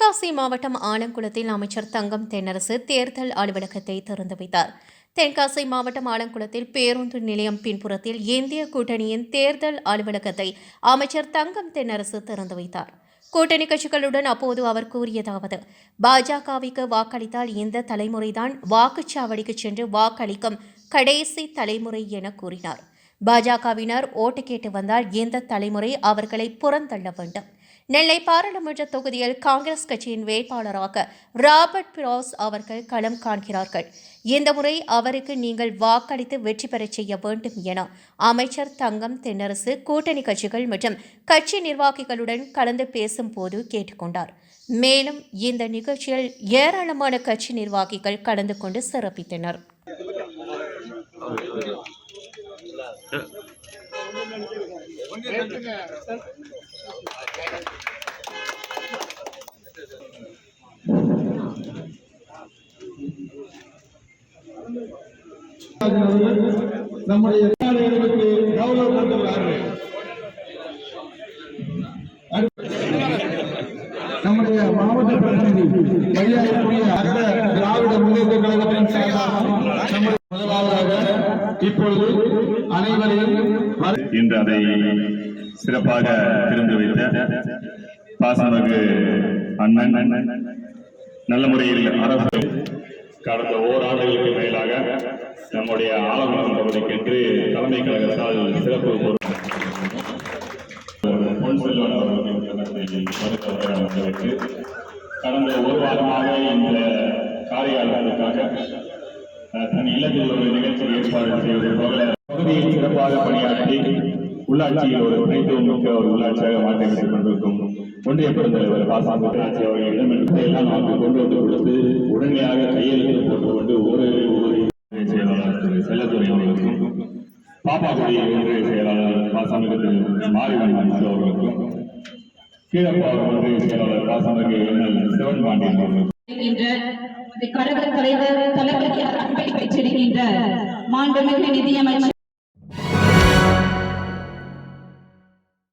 தென்காசி மாவட்டம் ஆலங்குளத்தில் அமைச்சர் தங்கம் தென்னரசு தேர்தல் அலுவலகத்தை திறந்து வைத்தார். தென்காசி மாவட்டம் ஆலங்குளத்தில் பேருந்து நிலையம் பின்புறத்தில் இந்திய கூட்டணியின் தேர்தல் அலுவலகத்தை அமைச்சர் தங்கம் தென்னரசு திறந்து வைத்தார். கூட்டணி கட்சிகளுடன் அப்போது அவர் கூறியதாவது பாஜகவிற்கு வாக்களித்தால் இந்த தலைமுறைதான் வாக்குச்சாவடிக்கு சென்று வாக்களிக்கும் கடைசி தலைமுறை என கூறினார். பாஜகவினர் ஓட்டு கேட்டு வந்தால் இந்த தலைமுறை அவர்களை புறந்தள்ள வேண்டும்? நெல்லை பாராளுமன்ற தொகுதியில் காங்கிரஸ் கட்சியின் வேட்பாளராக ராபர்ட் பிராஸ் அவர்கள் களம் காண்கிறார்கள். இந்த முறை அவருக்கு நீங்கள் வாக்களித்து வெற்றி பெறச் செய்ய வேண்டும் என அமைச்சர் தங்கம் தென்னரசு கூட்டணி கட்சிகள் மற்றும் கட்சி நிர்வாகிகளுடன் கலந்து பேசும்போது கேட்டுக்கொண்டார். மேலும் இந்த நிகழ்ச்சியில் ஏராளமான கட்சி நிர்வாகிகள் கலந்து கொண்டு சிறப்பித்தனர். நம்முடைய நம்முடைய மாவட்ட பிரதிநிதி மரியாதைக்குரிய அகில திராவிட முன்னேற்ற கழகத்தின் சார்பாக நம்முடைய முதலாவதாக இப்பொழுது அனைவரையும் இன்று அதை சிறப்பாக திறந்து வைத்த பாசனமிகு அண்ணன் நல்ல முறையில் அரசு கடந்த ஓராண்டுகளுக்கு மேலாக நம்முடைய ஆலமரம் பகுதிக்கு என்று தலைமை கழகத்தால் சிறப்பு பொறுப்பு பொன் செல்வன் அவர்களுக்கு கடந்த ஒரு வாரமாக இந்த காரியாளர்களுக்காக தன் இல்லத்தில் ஒரு நிகழ்ச்சி ஏற்பாடு செய்வது போல பகுதியில் சிறப்பாக பணியாற்றி உள்ளாட்சியில் ஒரு துணைத்துவம் மிக்க ஒரு உள்ளாட்சியாக மாற்றங்களை கொண்டிருக்கும் ஒன்றிய பெருந்தலைவர் பாசாங்க ஆட்சி அவர்களிடம் இருந்து எல்லாம் நமக்கு கொண்டு வந்து கொடுத்து உடனடியாக கையெழுத்து போட்டுக்கொண்டு ஒரு ஊரில் செயலாளர் திரு செல்லத்துறை அவர்களுக்கும் பாப்பாக்குடி ஒன்றிய செயலாளர் பாசாமிகு மாரிவன் அவர்களுக்கும் கீழப்பாவூர் ஒன்றிய செயலாளர் பாசாமிக சிவன் பாண்டியன் அவர்களுக்கும். கழக தலைவர் தளபதி அன்பை பெற்றிருக்கின்ற மாண்புமிகு நிதியமைச்சர்